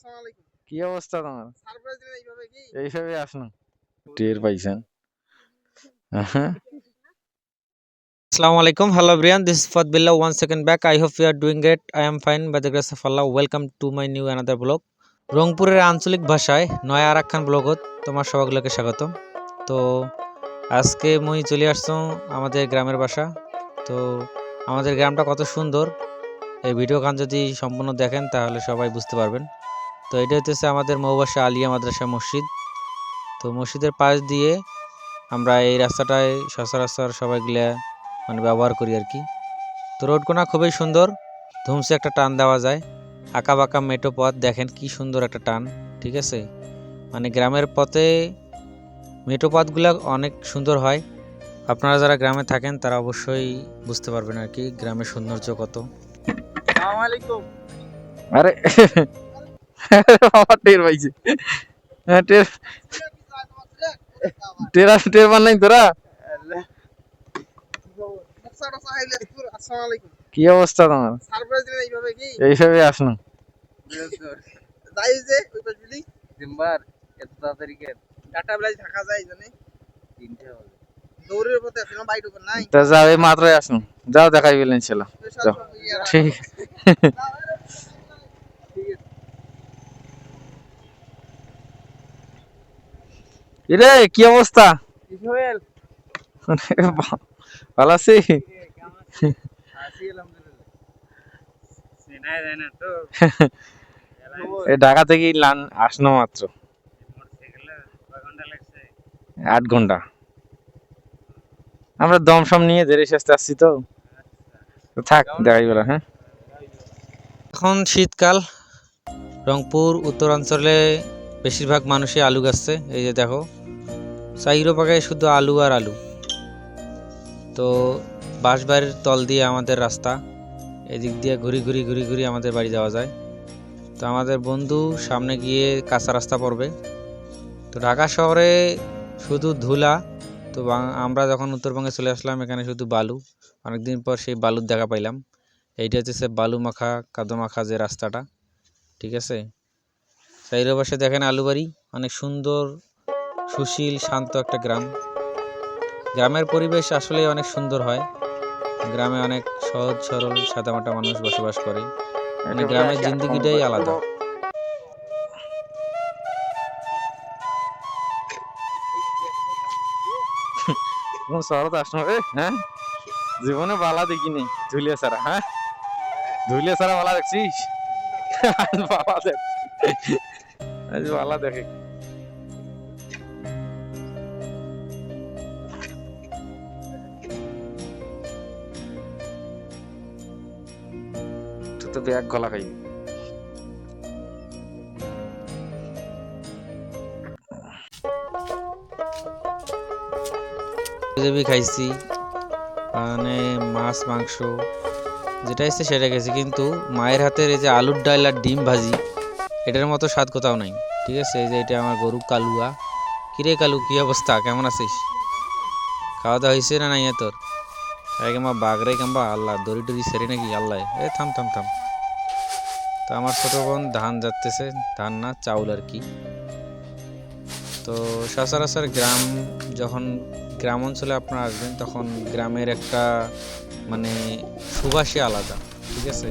আসসালামু আলাইকুম কি অবস্থা তোমার সারপ্রাইজ দিলেন এইভাবে কি এইভাবে আসনো টের পাইছেন হ্যাঁ alaikum. Hello everyone. This is Fat Billah. One second back. I hope you are doing great. I am fine by the grace of Allah. Welcome to my new another blog. রংপুরের আঞ্চলিক ভাষায় নয়া আরাকখান ব্লগত তোমার সবাইগুলোকে স্বাগত তো আজকে মুই চলে আসছো আমাদের গ্রামের বাসা তো আমাদের গ্রামটা কত সুন্দর এই ভিডিও খান যদি সম্পূর্ণ দেখেন তাহলে সবাই বুঝতে পারবেন তো এটা হচ্ছে আমাদের মৌবাসা আলিয়া মাদ্রাসা মসজিদ। তো মসজিদের পাশ দিয়ে আমরা এই রাস্তাটায় সচরাচর সবাইগুলা মানে ব্যবহার করি আর কি। তো রোডকোনা খুবই সুন্দর ধুমসে একটা টান দেওয়া যায়। আঁকা বাঁকা মেটো পথ দেখেন কি সুন্দর একটা টান ঠিক আছে? মানে গ্রামের পথে মেটো পথগুলো অনেক সুন্দর হয়। আপনারা যারা গ্রামে থাকেন তারা অবশ্যই বুঝতে পারবেন আর কি গ্রামের সৌন্দর্য কত। আলাইকুম আরে বাবা টের পাইছে। হ্যাঁ টের। টের টের পান নাই তোরা? কি অবস্থা তোমার? এইভাবে আসলাম। যাও এই মাত্রই আসনো যাও দেখাই পেলেন ছিল। ঠিক রে কি অবস্থা? ভালো আছি। ঢাকা থেকে লান আসনো মাত্র। আট ঘণ্টা। আমরা দমসম নিয়ে ধীরে সুস্থে আসছি তো। তো থাক দেখাই বেলা হ্যাঁ। এখন শীতকাল। রংপুর উত্তরাঞ্চলে বেশিরভাগ মানুষই আলু গাছছে এই যে দেখো। চাইরো পাকায় শুধু আলু আর আলু। তো বাঁশবাড়ির তল দিয়ে আমাদের রাস্তা, এদিক দিয়ে ঘুরি ঘুরি ঘুরি ঘুরি আমাদের বাড়ি যাওয়া যায়। তো আমাদের বন্ধু সামনে গিয়ে কাঁচা রাস্তা পড়বে। তো ঢাকা শহরে শুধু ধুলা, তো আমরা যখন উত্তরবঙ্গে চলে আসলাম, এখানে শুধু বালু। অনেকদিন পর সেই বালুর দেখা পাইলাম। এইটা হচ্ছে বালু মাখা, কাদো মাখা যে রাস্তাটা, ঠিক আছে? চাইরো পাশে দেখেন আলুবাড়ি, অনেক সুন্দর সুশীল শান্ত একটা গ্রাম। গ্রামের পরিবেশ আসলে অনেক সুন্দর হয়। গ্রামে অনেক সহজ সরল সাদামাটা মানুষ বসবাস করে। মানে গ্রামের জিন্দিগিটাই আলাদা। শহরত আসনো রে হ্যাঁ? জীবনে বালা দেখিনি ধুলিয়া সারা হ্যাঁ? ধুলিয়া সারা বালা দেখছিস? আজ বালা দেখ। বালা দেখে। তো ব্যাগ গলা খাইবি। জিলেবি খাইছি মানে মাছ, মাংস, যেটা ইচ্ছে সেটা খেয়েছি কিন্তু মায়ের হাতের এই যে আলুর ডাল আর ডিম ভাজি, এটার মতো স্বাদ কোথাও নাই, ঠিক আছে? এই যে এটা আমার গরু কালুয়া। কিরে কালু, কি অবস্থা? কেমন আছিস? খাওয়া দাওয়া হয়েছে না নাই তোর? কিংবা বাগরে কিংবা আল্লাহ, দড়ি টড়ি সেরে নাকি আল্লাহ। এ, থাম থাম থাম। তো আমার ছোট বোন ধান যাচ্ছে ধান না, চাউল আর কি। তো সচরাচর গ্রাম, যখন গ্রাম অঞ্চলে আপনারা আসবেন, তখন গ্রামের একটা মানে সুবাসই আলাদা, ঠিক আছে?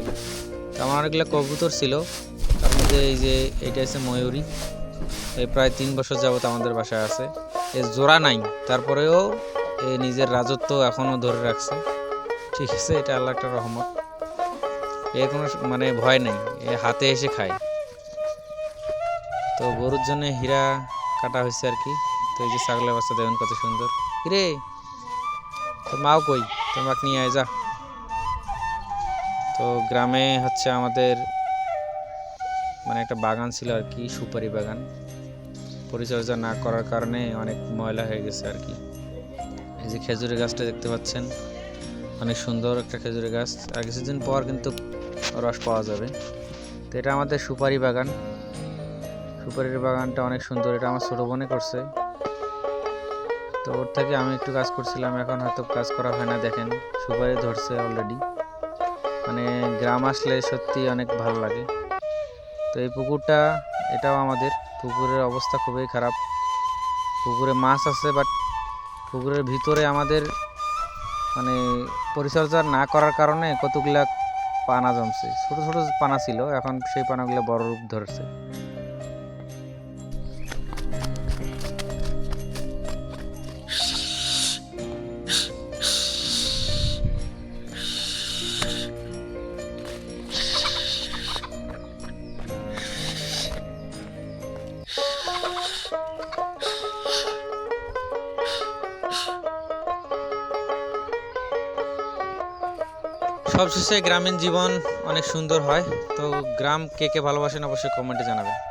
তো আমার অনেকগুলো কবুতর ছিল, তার মধ্যে এই যে এটা হচ্ছে ময়ূরী। এই প্রায় তিন বছর যাবত আমাদের বাসায় আছে। এর জোড়া নাই, তারপরেও নিজের রাজত্ব এখনও ধরে রাখছে। ঠিক আছে, এটা আল্লাহ একটা রহমত। এর কোনো মানে ভয় নেই, এ হাতে এসে খায়। তো গরুর জন্য হীরা কাটা হয়েছে আর কি। তো এই যে ছাগলের বাচ্চা, দেখুন কত সুন্দর। কিরে, তোর মাও কই? তোর মাকে নিয়ে আয়, যা। তো গ্রামে হচ্ছে আমাদের মানে একটা বাগান ছিল আর কি, সুপারি বাগান। পরিচর্যা না করার কারণে অনেক ময়লা হয়ে গেছে আর কি। এই যে খেজুরের গাছটা দেখতে পাচ্ছেন, অনেক সুন্দর একটা খেজুরের গাছ। আর কিছুদিন পর কিন্তু রস পাওয়া যাবে। তো এটা আমাদের সুপারি বাগান। সুপারির বাগানটা অনেক সুন্দর, এটা আমার ছোটো বোনে করছে। তো ওর থেকে আমি একটু কাজ করছিলাম, এখন হয়তো কাজ করা হয় না, দেখেন। সুপারি ধরছে অলরেডি মানে গ্রাম আসলে সত্যি অনেক ভালো লাগে। তো এই পুকুরটা, এটাও আমাদের। পুকুরের অবস্থা খুবই খারাপ। পুকুরে মাছ আছে বাট পুকুরের ভিতরে আমাদের মানে পরিচর্যা না করার কারণে কতগুলা পানা জমছে। ছোট ছোট পানা ছিল, এখন সেই পানাগুলো বড় রূপ ধরছে। সবশেষে গ্রামীণ জীবন অনেক সুন্দর হয় তো গ্রাম কে কে ভালোবাসেন অবশ্যই কমেন্টে জানাবেন।